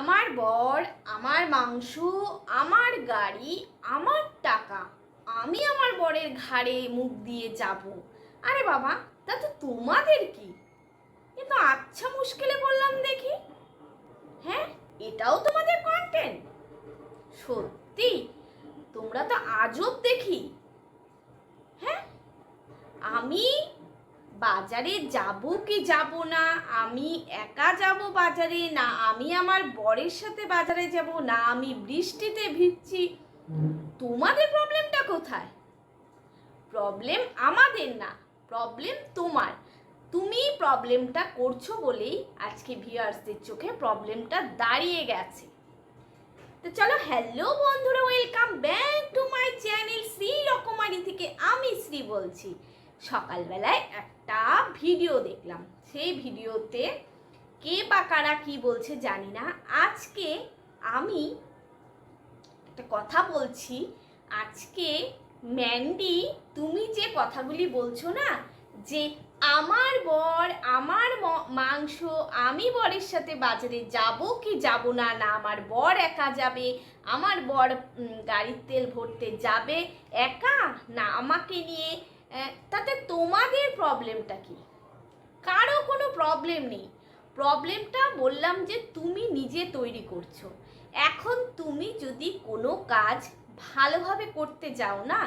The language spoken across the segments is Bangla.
আমার বর, আমার মাংস, আমার গাড়ি, আমার টাকা। আমি আমার বরের ঘাড়ে মুখ দিয়ে যাব। আরে বাবা, তা তো তোমাদের কি? এ তো আচ্ছা মুশকিলে বললাম দেখি। হ্যাঁ এটাও তোমাদের কন্টেন্ট সত্যি? তোমরা তো আজব দেখি। হ্যাঁ আমি বাজারে যাব কি যাব না? আমি একা যাব বাজারে না আমি আমার বরের সাথে বাজারে যাব না আমি বৃষ্টিতে ভিজছি? তোমাদের প্রবলেমটা কোথায়? প্রবলেম আমাদের না, প্রবলেম তোমার। তুমি প্রবলেমটা করছ বলেই আজকে ভিউয়ার্সদের চোখে প্রবলেমটা দাঁড়িয়ে গেছে। তো চলো হ্যালো বন্ধুরা welcome back to my channel Shri Rokomari থেকে আমি শ্রী বলছি। সকালবেলায় একটা ভিডিও দেখলাম। সেই ভিডিওতে কে বা কারা কি বলছে জানি না। আজকে আমি একটা কথা বলছি। আজকে ম্যান্ডি, তুমি যে কথাগুলি বলছো না, যে আমার বর, আমার মাংস, আমি বরের সাথে বাজারে যাব কি যাব না না আমার বর একা যাবে, আমার বর গাড়ির তেল ভরতে যাবে একা, না আমাকে নিয়ে তাতে তোমাদের প্রবলেমটা কি? কারও কোনো প্রবলেম নেই। প্রবলেমটা বললাম যে তুমি নিজে তৈরি করছ। এখন তুমি যদি কোনো কাজ ভালোভাবে করতে যাও না,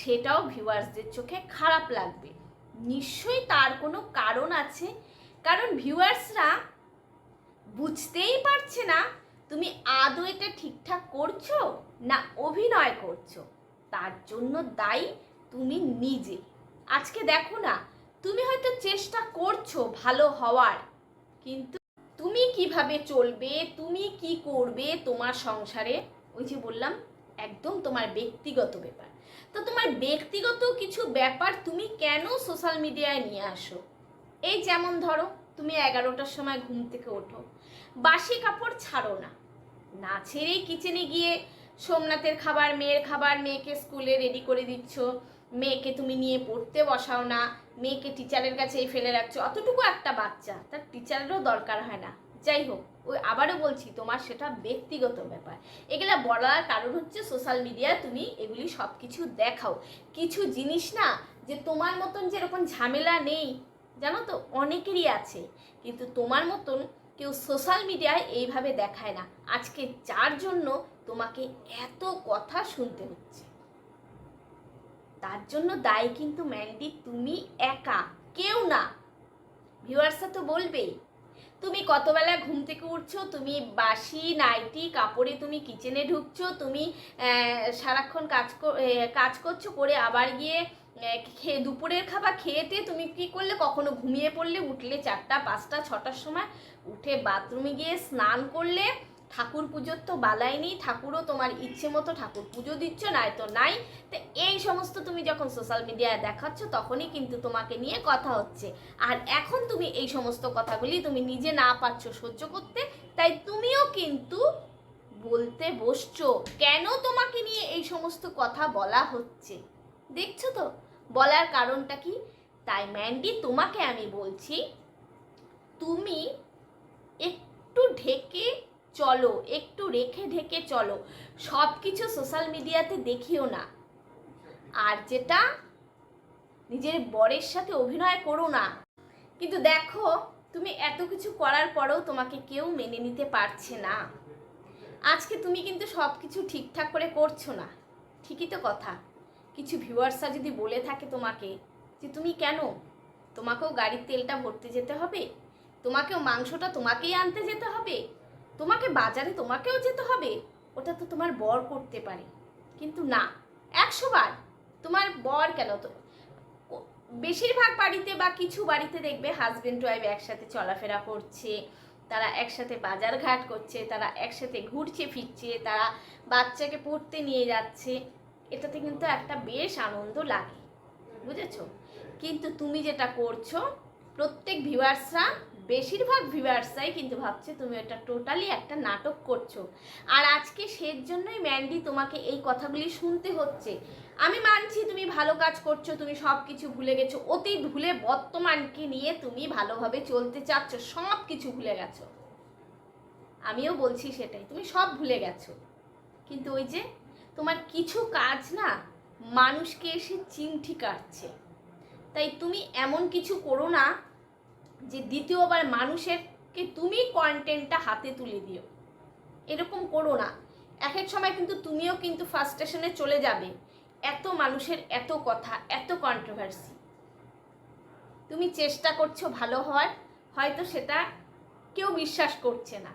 সেটাও ভিউয়ার্সদের চোখে খারাপ লাগবে। নিশ্চয়ই তার কোনো কারণ আছে। কারণ ভিউয়ার্সরা বুঝতেই পারছে না, তুমি আদৌ এটা ঠিকঠাক করছ না অভিনয় করছ। তার জন্য দায়ী তুমি নিজে। আজকে দেখো না, তুমি হয়তো চেষ্টা করছ ভালো হওয়ার, কিন্তু তুমি কীভাবে চলবে, তুমি কি করবে তোমার সংসারে? ওই যে বললাম, একদম তোমার ব্যক্তিগত ব্যাপার। তো তোমার ব্যক্তিগত কিছু ব্যাপার তুমি কেন সোশ্যাল মিডিয়ায় নিয়ে আসো? এই যেমন ধরো, তুমি এগারোটার সময় ঘুম থেকে ওঠো, বাসি কাপড় ছাড়ো না। না ছেড়েই কিচেনে গিয়ে সোমনাথের খাবার, মেয়ের খাবার, মেয়েকে স্কুলে রেডি করে দিচ্ছ মেয়েকে তুমি নিয়ে পড়তে বসাও না, মেয়েকে টিচারের কাছেই ফেলে রাখছো, অতটুকু একটা বাচ্চা, তার টিচারেরও দরকার হয় না। যাই হোক, ওই আবারও বলছি, তোমার সেটা ব্যক্তিগত ব্যাপার। এগুলা বলার কারণ হচ্ছে সোশ্যাল মিডিয়ায় তুমি এগুলি সব কিছু দেখাও। কিছু জিনিস না, যে তোমার মতন যেরকম ঝামেলা নেই, জানো তো, অনেকেরই আছে। কিন্তু তোমার মতন কেউ সোশ্যাল মিডিয়ায় এইভাবে দেখায় না। আজকে যার জন্য তোমাকে এত কথা শুনতে হচ্ছে। তার জন্য দায়ী কিন্তু ম্যান্ডি, তুমি একা, কেউ না। ভিউয়ার্সরা তো বলবেই, তুমি কতবেলা ঘুম থেকে উঠছো, তুমি বাসি, নাইটি, কাপড়ে তুমি কিচেনে ঢুকছো, তুমি সারাক্ষণ কাজ কাজ করছ, করে আবার গিয়ে খেয়ে দুপুরের খাবার খেয়েতে তুমি কি করলে? কখনো ঘুমিয়ে পড়লে? উঠলে চারটা, পাঁচটা, ছটার সময় উঠে বাথরুমে গিয়ে স্নান করলে ঠাকুর পুজোর তো বালাই নেই, ঠাকুরও তোমার ইচ্ছে মতো ঠাকুর পুজো দিচ্ছ, নাই তো নাই। তো এই সমস্ত তুমি যখন সোশ্যাল মিডিয়ায় দেখাচ্ছ, তখনই কিন্তু তোমাকে নিয়ে কথা হচ্ছে। আর এখন তুমি এই সমস্ত কথাগুলি তুমি নিজে না পারছ সহ্য করতে, তাই তুমিও কিন্তু বলতে বসছো। কেন তোমাকে নিয়ে এই সমস্ত কথা বলা হচ্ছে? দেখছ তো? বলার কারণটা কি? তাই ম্যান্ডি, তোমাকে আমি বলছি, তুমি একটু ঢেকে চলো, একটু রেখে ঢেকে চলো। সব কিছু সোশ্যাল মিডিয়াতে দেখিও না। আর যেটা, নিজের বরের সাথে অভিনয় করো না। কিন্তু দেখো, তুমি এত কিছু করার পরেও তোমাকে কেউ মেনে নিতে পারছে না। আজকে তুমি কিন্তু সব কিছু ঠিকঠাক করে করছ না। ঠিকই তো কথা। কিছু ভিউয়ার্সরা যদি বলে থাকে তোমাকে যে, তুমি কেন? তোমাকেও গাড়ির তেলটা ভরতে যেতে হবে? তোমাকেও মাংসটা তোমাকেই আনতে যেতে হবে? তোমাকে বাজারে তোমাকেও যেতে হবে, ওটা তো তোমার বর করতে পারে। কিন্তু না, একশো বার, তোমার বর কেন তো? বেশিরভাগ বাড়িতে বা কিছু বাড়িতে দেখবে হাজব্যান্ড ওয়াইফ একসাথে চলাফেরা করছে, তারা একসাথে বাজার ঘাট করছে, তারা একসাথে ঘুরছে, ফিরছে, তারা বাচ্চাকে পড়তে নিয়ে যাচ্ছে। এটাতে কিন্তু একটা বেশ আনন্দ লাগে, বুঝেছ? কিন্তু তুমি যেটা করছ, প্রত্যেক ভিউয়ার্সরা বেশিরভাগ ভিউয়ার্সরাই কিন্তু ভাবছে তুমি এটা টোটালি একটা নাটক করছ। আর আজকে সের জন্যই ম্যান্ডি তোমাকে এই কথাগুলি শুনতে হচ্ছে। আমি মানছি তুমি ভালো কাজ করছ, তুমি সব কিছু ভুলে গেছো। অতীত ভুলে বর্তমানকে নিয়ে তুমি ভালোভাবে চলতে চাচ্ছ সব কিছু ভুলে গেছো। আমিও বলছি সেটাই, তুমি সব ভুলে গেছো। কিন্তু ওই যে তোমার কিছু কাজ না, মানুষকে এসে চিমঠি কাটছে। তাই তুমি এমন কিছু করো না যে দ্বিতীয়বার মানুষেরকে তুমি কন্টেন্টটা হাতে তুলে দিও। এরকম করো না। এক এক সময় কিন্তু তুমিও কিন্তু ফার্স্ট স্টেশনে চলে যাবে। এত মানুষের এত কথা, এত কন্ট্রোভার্সি তুমি চেষ্টা করছ ভালো হওয়ার, হয়তো সেটা কেউ বিশ্বাস করছে না।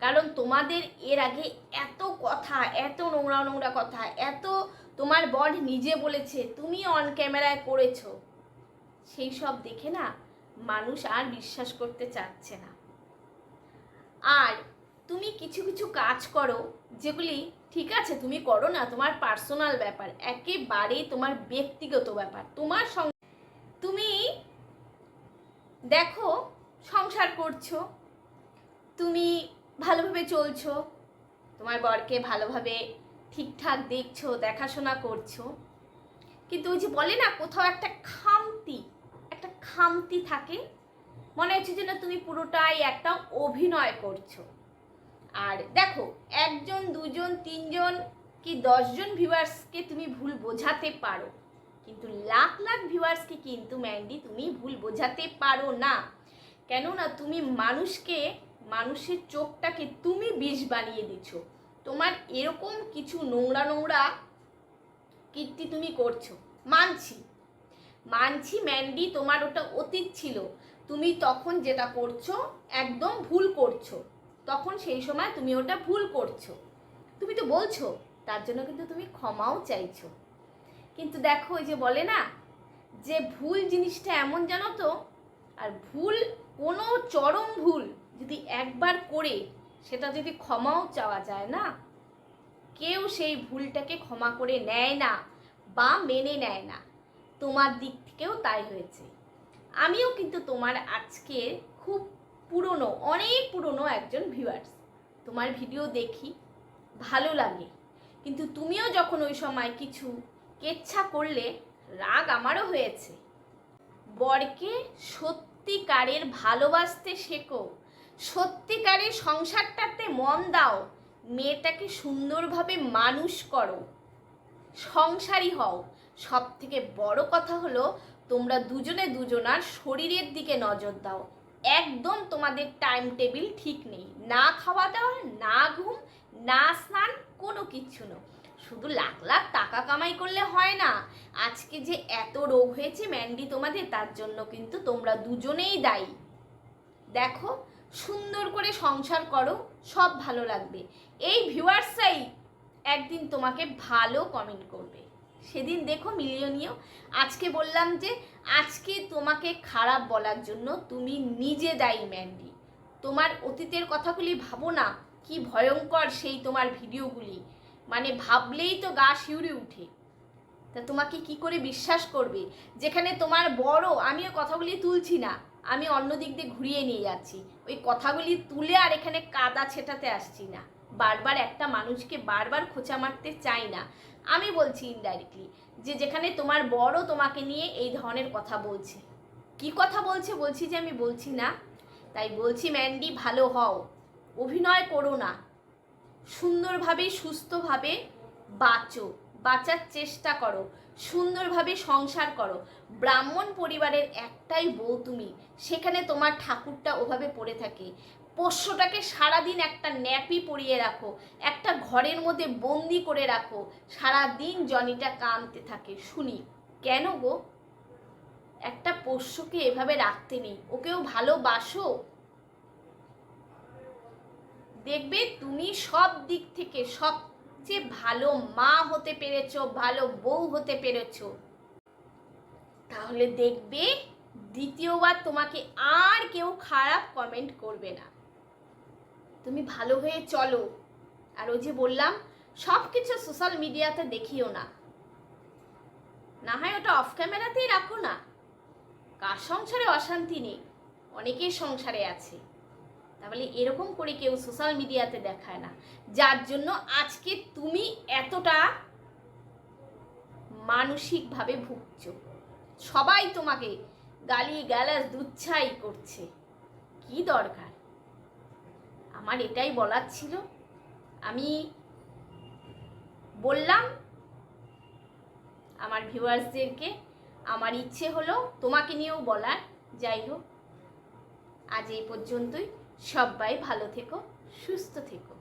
কারণ তোমাদের এর আগে এত কথা, এত নোংরা নোংরা কথা, এত তোমার বড নিজে বলেছে, তুমি অন ক্যামেরায় করেছ। সেই সব দেখে না মানুষ আর বিশ্বাস করতে চাচ্ছে না। আর তুমি কিছু কিছু কাজ করো যেগুলি, ঠিক আছে, তুমি করো না, তোমার পার্সোনাল ব্যাপার, একেবারেই তোমার ব্যক্তিগত ব্যাপার, তোমার তুমি দেখো, সংসার করছ, তুমি ভালোভাবে চলছো, তোমার বরকে ভালোভাবে ঠিকঠাক দেখছ, দেখাশোনা করছ, কিন্তু ওই যে বলে না, কোথাও একটা খামতি খামতি থাকে। মনে হচ্ছে যেন তুমি পুরোটাই একটা অভিনয় করছ। আর দেখো, একজন, দুজন, তিনজন কি দশজন ভিউয়ার্সকে তুমি ভুল বোঝাতে পারো। কিন্তু লাখ লাখ ভিউয়ার্সকে কিন্তু ম্যান্ডি তুমি ভুল বোঝাতে পারো না। কেননা তুমি মানুষকে, মানুষের চোখটাকে তুমি বিষ বানিয়ে দিচ্ছ। তোমার এরকম কিছু নোংরা নোংরা কীর্তি তুমি করছ। মানছি। মানছি, ম্যান্ডি, তোমার ওটা অতীত ছিল। তুমি তখন যেটা করছ, একদম ভুল করছ। তখন সেই সময় তুমি ওটা ভুল করছ। তুমি তো বলছো, তার জন্য কিন্তু তুমি ক্ষমাও চাইছো। কিন্তু দেখো, ওই যে বলে না, যে ভুল জিনিসটা এমন জানো তো, আর ভুল, কোনো চরম ভুল যদি একবার করে, সেটা যদি ক্ষমাও চাওয়া যায় না, কেউ সেই ভুলটাকে ক্ষমা করে নেয় না বা মেনে নেয় না। তোমার দিক থেকেও তাই হয়েছে। আমিও কিন্তু তোমার আজকে খুব পুরনো, অনেক পুরনো একজন ভিউয়ার্স তোমার ভিডিও দেখি, ভালো লাগে। কিন্তু তুমিও যখন ওই সময় কিছু কেচ্ছা করলে, রাগ আমারও হয়েছে। বরকে সত্যিকারের ভালোবাসতে শেখো, সত্যিকারের সংসারটাতে মন দাও, মেয়েটাকে সুন্দরভাবে মানুষ করো, সংসারী হও। সব থেকে বড় কথা হলো, তোমরা দুজনে দুজনার শরীরের দিকে নজর দাও। একদম তোমাদের টাইম টেবিল ঠিক নেই। না খাওয়া দাওয়া, না ঘুম, না স্নান, কোনো কিচ্ছু না শুধু লাখ লাখ টাকা কামাই করলে হয় না। আজকে যে এত রোগ হয়েছে ম্যান্ডি তোমাদের, তার জন্য কিন্তু তোমরা দুজনেই দায়ী। দেখো, সুন্দর করে সংসার করো, সব ভালো লাগবে। এই ভিউয়ার্সরাই একদিন তোমাকে ভালো কমেন্ট করবে। সেদিন দেখো মিলিয়নিও, আজকে বললাম যে আজকে তোমাকে খারাপ বলার জন্য তুমি নিজে দায়ী, ম্যান্ডি। তোমার অতীতের কথাগুলি ভাবো না, কি ভয়ঙ্কর সেই তোমার ভিডিওগুলি। মানে ভাবলেই তো গা শিউরে উঠে। তা তোমাকে কি করে বিশ্বাস করবে? যেখানে তোমার বড়, আমিও কথাগুলি তুলছি না। আমি অন্য দিক দিয়ে ঘুরিয়ে নিয়ে যাচ্ছি। ওই কথাগুলি তুলে আর এখানে কাদা ছেটাতে আসছি না। বারবার একটা মানুষকে বারবার খোঁচা মারতে চাই না। আমি বলছি ইনডাইরেক্টলি যে যেখানে তোমার বড় তোমাকে নিয়ে এই ধরনের কথা বলছে। কি কথা বলছে বলছি যে আমি বলছি না। তাই বলছি, ম্যান্ডি, ভালো হও। অভিনয় করো না। সুন্দরভাবে, সুস্থভাবে বাঁচো। বাঁচার চেষ্টা করো। সুন্দরভাবে সংসার করো। ব্রাহ্মণ পরিবারের একটাই বউ তুমি। সেখানে তোমার ঠাকুরটা ওভাবে পড়ে থাকে। পোষ্যটাকে সারাদিন একটা ন্যাপি পরিয়ে রাখো, একটা ঘরের মধ্যে বন্দি করে রাখো, সারাদিন জনিটা কাঁদতে থাকে। শুনি, কেন গো? একটা পোষ্যকে এভাবে রাখতে নেই, ওকেও ভালোবাসো? দেখবে তুমি সব দিক থেকে সবচেয়ে ভালো মা হতে পেরেছ, ভালো বউ হতে পেরেছ। তাহলে দেখবে দ্বিতীয়বার তোমাকে আর কেউ খারাপ কমেন্ট করবে না। তুমি ভালো হয়ে চলো। আর ওই যে বললাম সব কিছু সোশ্যাল মিডিয়াতে দেখিও না। না হয় ওটা অফ ক্যামেরাতেই রাখো না। কার সংসারে অশান্তি নেই? অনেকের সংসারে আছে। তাহলে এরকম করে কেউ সোশ্যাল মিডিয়াতে দেখায় না। যার জন্য আজকে তুমি এতটা মানসিকভাবে ভুগছ। সবাই তোমাকে গালি গালাজ দুচ্ছাই করছে। কি দরকার? আমার এটাই বলার ছিল। আমি বললাম, আমার ভিউয়ার্সদেরকে আমার ইচ্ছে হলো তোমাকে নিয়েও বলার। যাই হোক, আজ এই পর্যন্তই। সবাই ভালো থেকো, সুস্থ থেকো।